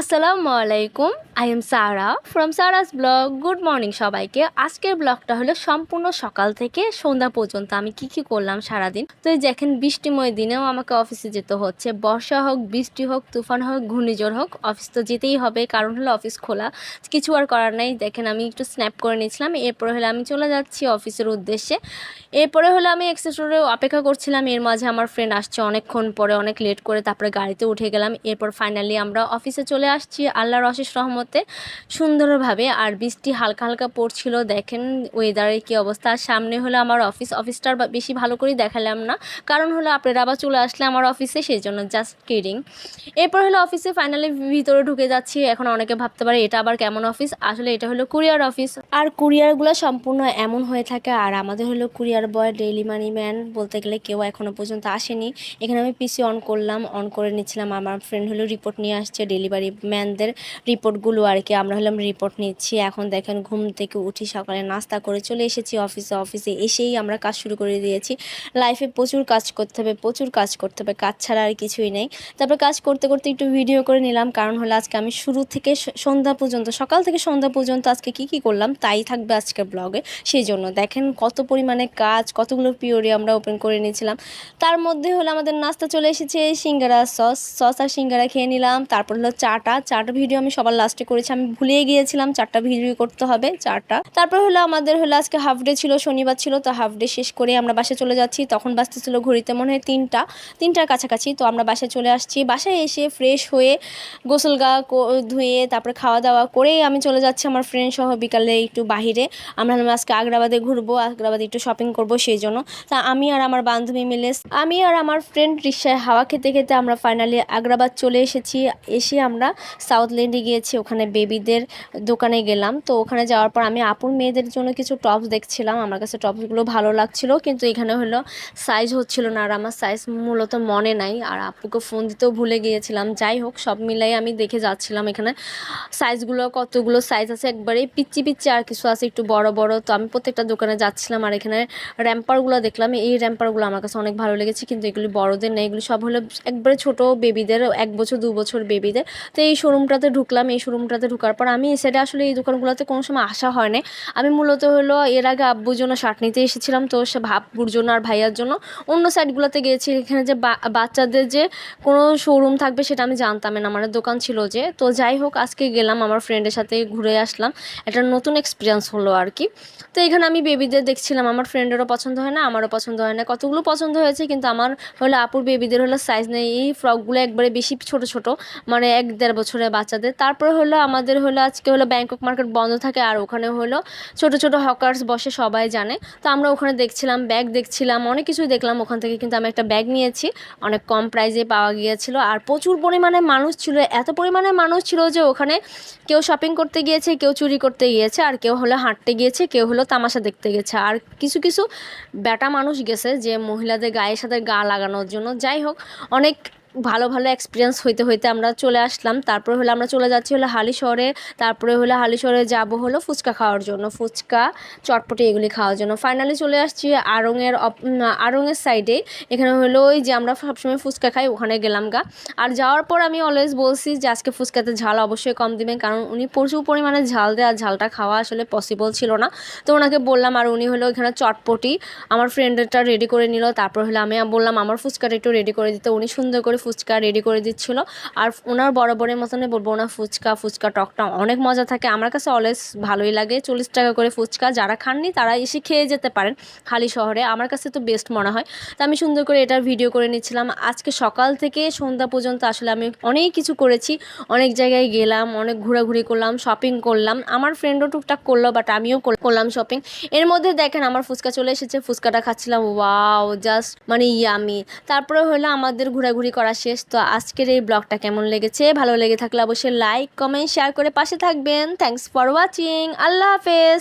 আসসালামু আলাইকুম I am Sara from Sara's blog good morning সবাইকে। আজকের ব্লগটা হলো সম্পূর্ণ সকাল থেকে সন্ধ্যা পর্যন্ত। আমি কি কি করলাম সারাদিন? তো এই দেখেন বৃষ্টিময় দিনেও আমাকে অফিসে যেতে হচ্ছে। বর্ষা হোক, বৃষ্টি হোক, তুফান হোক, ঘূর্ণিঝড় হোক অফিস তো যেতেই হবে। কারণ হলো অফিস খোলা। কিছু আর করার নাই। দেখেন আমি একটু স্ন্যাপ করে নিয়েছিলাম। এরপরে হলে আমি চলে যাচ্ছি অফিসের উদ্দেশ্যে। এরপরে হলো আমি এক্সেসরে অপেক্ষা করছিলাম। এর মাঝে আমার ফ্রেন্ড আসছে অনেকক্ষণ পরে, অনেক লেট করে। তারপরে গাড়িতে উঠে গেলাম। এরপর ফাইনালি আমরা অফিসে চলে আসছি আল্লাহর অশেষ রহমতে। সুন্দরভাবে আর বৃষ্টি হালকা হালকা পড়ছিল, দেখেন ওয়েদারের কী অবস্থা। আর সামনে হলো আমার অফিস অফিসটার বেশি ভালো করে দেখালাম না। কারণ হলো আপনারা আবার চলে আসলে আমার অফিসে সেই জন্য জাস্ট কিডিং এরপর হলো অফিসে ফাইনালি ভিতরে ঢুকে যাচ্ছি, এখন অনেকে ভাবতে পারে এটা আবার কেমন অফিস আসলে এটা হলো কুরিয়ার অফিস আর কুরিয়ারগুলো সম্পূর্ণ এমন হয়ে থাকে, আর আমাদের হলো courier boy daily money man বলতে গেলে কেউ এখনও পর্যন্ত আসেনি। এখানে আমি পিসি অন করলাম অন করে নিচ্ছিলাম, আমার ফ্রেন্ড হলো রিপোর্ট নিয়ে আসছে ডেলিভারি ম্যানদের রিপোর্টগুলো আর কি। আমরা হলাম রিপোর্ট নিচ্ছি। এখন দেখেন ঘুম থেকে উঠি সকালে নাস্তা করে চলে এসেছি অফিসে। অফিসে এসেই আমরা কাজ শুরু করে দিয়েছি। লাইফে প্রচুর কাজ করতে হবে, প্রচুর কাজ করতে হবে। কাজ ছাড়া আর কিছুই নেই। তারপর কাজ করতে করতে একটু ভিডিও করে নিলাম। কারণ হলো আজকে আমি শুরু থেকে সন্ধ্যা পর্যন্ত, সকাল থেকে সন্ধ্যা পর্যন্ত আজকে কি কি করলাম তাই থাকবে আজকের ব্লগে সেই জন্য দেখেন কত পরিমাণে কাজ, কতগুলো পিওরি আমরা ওপেন করে নিয়েছিলাম। তার মধ্যে হলো আমাদের নাস্তা চলে এসেছে, সিঙ্গারা, সস সস আর সিঙ্গারা খেয়ে নিলাম। তারপর হলো চাটা চাটা ভিডিও আমি সবার লাস্টে করেছি। আমি ভুলিয়ে গিয়েছিলাম, চারটা ভিডিও করতে হবে, চারটা। তারপর হলো আমাদের হলো আজকে হাফ ডে ছিল, শনিবার ছিল, তো হাফ ডে শেষ করে আমরা বাসে চলে যাচ্ছি। তখন বাসতে ছিল ঘড়িতে মনে হয় তিনটা, তিনটার কাছাকাছি। তো আমরা বাসায় চলে আসছি। বাসায় এসে ফ্রেশ হয়ে গোসল গা ধুয়ে তারপরে খাওয়া দাওয়া করেই আমি চলে যাচ্ছি আমার ফ্রেন্ড সহ বিকালে একটু বাহিরে। আমরা আজকে আগ্রাবাদে ঘুরবো, আগ্রাবাদে একটু শপিং করব সেই জন্য। তা আমি আর আমার বান্ধবী মিলে, আমি আর আমার ফ্রেন্ড রিক্সায় হাওয়া খেতে খেতে আমরা ফাইনালি আগ্রাবাদ চলে এসেছি। এসে আমরা সাউথ ল্যান্ডে গিয়েছি, ওখানে বেবিদের দোকানে গেলাম। তো ওখানে যাওয়ার পর আমি আপুর মেয়েদের জন্য কিছু টপস দেখছিলাম, আমার কাছে টপসগুলো ভালো লাগছিল, কিন্তু এখানে হলো সাইজ হচ্ছিল না আর আমার সাইজ মূলত মনে নাই। আর আপুকে ফোন দিতেও ভুলে গিয়েছিলাম। যাই হোক, সব মিলাই আমি দেখে যাচ্ছিলাম এখানে। সাইজগুলো কতগুলো সাইজ আছে একবারে পিচ্ছি পিচ্ছি আর কিছু আছে, একটু বড় বড়। তো আমি প্রত্যেকটা দোকানে যাচ্ছিলাম আর এখানে র্যাম্পারগুলো দেখলাম। এই র্যাম্পারগুলো আমার কাছে অনেক ভালো লেগেছে, কিন্তু এগুলি বড়দের নেই, এগুলি সব হলো একবারে ছোট বেবিদের এক বছর, দু বছর বেবিদের তো এই শোরুমটাতে ঢুকলাম, এই শোরুমটাতে ঢুকার পর আমি সাইডে আসলে এই দোকানগুলোতে কোনো সময় আসা হয় না আমি মূলত হলো এর আগে আব্বুর জন্য শার্ট নিতে এসেছিলাম, তো সে ভাবুর জন্য আর ভাইয়ার জন্য। অন্য সাইডগুলোতে গিয়েছি, এখানে যে বাচ্চাদের যে কোনো শোরুম থাকবে সেটা আমি জানতাম না আমার দোকান ছিল যে। তো যাই হোক, আজকে গেলাম আমার ফ্রেন্ডের সাথে, ঘুরে আসলাম। একটা নতুন এক্সপিরিয়েন্স হলো আর কি। তো এখানে আমি বেবিদের দেখছিলাম, আমার ফ্রেন্ডেরও পছন্দ হয় না, আমারও পছন্দ হয় না। কতগুলো পছন্দ হয়েছে, কিন্তু আমার হলো আপুর বেবিদের হলো সাইজ নেই, এই ফ্রকগুলো একবারে বেশি ছোট ছোট। মানে এক দেড় বছরের বাচ্চাদের। তারপরে হলো আমাদের হলো আজকে হলো ব্যাংকক মার্কেট বন্ধ থাকে আর ওখানে হলো ছোট ছোট হকার্স বসে সবাই জানে। তো আমরা ওখানে দেখছিলাম ব্যাগ দেখছিলাম, অনেক কিছুই দেখলাম। ওখান থেকে কিন্তু আমি একটা ব্যাগ নিয়েছি। অনেক কম প্রাইজে পাওয়া গিয়েছিল। আর প্রচুর পরিমাণে মানুষ ছিল। এত পরিমাণে মানুষ ছিল যে ওখানে কেউ শপিং করতে গিয়েছে, কেউ চুরি করতে গিয়েছে, আর কেউ হলো হাঁটতে গিয়েছে, কেউ হলো তামাশা দেখতে গেছে। আর কিছু কিছু ব্যাটা মানুষ গেছে যে মহিলাদের গায়ের সাথে গা লাগানোর জন্য। যাই হোক, অনেক ভালো ভালো এক্সপিরিয়েন্স হইতে হইতে আমরা চলে আসলাম। তারপরে হলো আমরা চলে যাচ্ছি হলো হালি শহরে তারপরে হলো হালি শহরে যাব হলো ফুচকা খাওয়ার জন্য। ফুচকা, চটপটি এগুলি খাওয়ার জন্য। ফাইনালি চলে আসছি আড়ংয়ের আড়ংয়ের সাইডে এখানে হলো ওই যে আমরা সবসময় ফুচকা খাই, ওখানে গেলাম গা। আর যাওয়ার পর আমি অলওয়েজ বলছি যে আজকে ফুচকাতে ঝাল অবশ্যই কম দিবেন, কারণ উনি প্রচুর পরিমাণে ঝাল দেয় আর ঝালটা খাওয়া আসলে পসিবল ছিল না। তো ওনাকে বললাম, আর উনি হলো এখানে চটপটি আমার ফ্রেন্ডেরটা রেডি করে নিল। তারপর হলো আমি বললাম, আমার ফুচকাটা একটু রেডি করে দিতে। উনি সুন্দর করে ফুচকা রেডি করে দিচ্ছিল। আর ওনার বরাবরের মতনে বলব, ওনার ফুচকা ফুচকা টকটা অনেক মজা থাকে। আমার কাছে অলওয়েজ ভালোই লাগে চল্লিশ টাকা করে ফুচকা। যারা খাননি তারা এসে খেয়ে যেতে পারেন খালি শহরে। আমার কাছে তো বেস্ট মনে হয়। তো আমি সুন্দর করে এটার ভিডিও করে নিচ্ছিলাম। আজকে সকাল থেকে সন্ধ্যা পর্যন্ত আসলে আমি অনেক কিছু করেছি। অনেক জায়গায় গেলাম, অনেক ঘোরাঘুরি করলাম শপিং করলাম। আমার ফ্রেন্ডও টুকটাক করল বাট আমিও কর- করলাম শপিং এর মধ্যে দেখেন আমার ফুচকা চলে এসেছে। ফুচকাটা খাচ্ছিলাম ওয়াও জাস্ট মানে ইয়ামি তারপরে হলো আমাদের ঘোরাঘুরি করা শেষ। তো আজকের এই ব্লগটা কেমন লেগেছে? ভালো লেগে থাকলে অবশ্যই লাইক কমেন্ট শেয়ার করে পাশে থাকবেন। থ্যাংকস ফর ওয়াচিং আল্লাহ হাফেজ।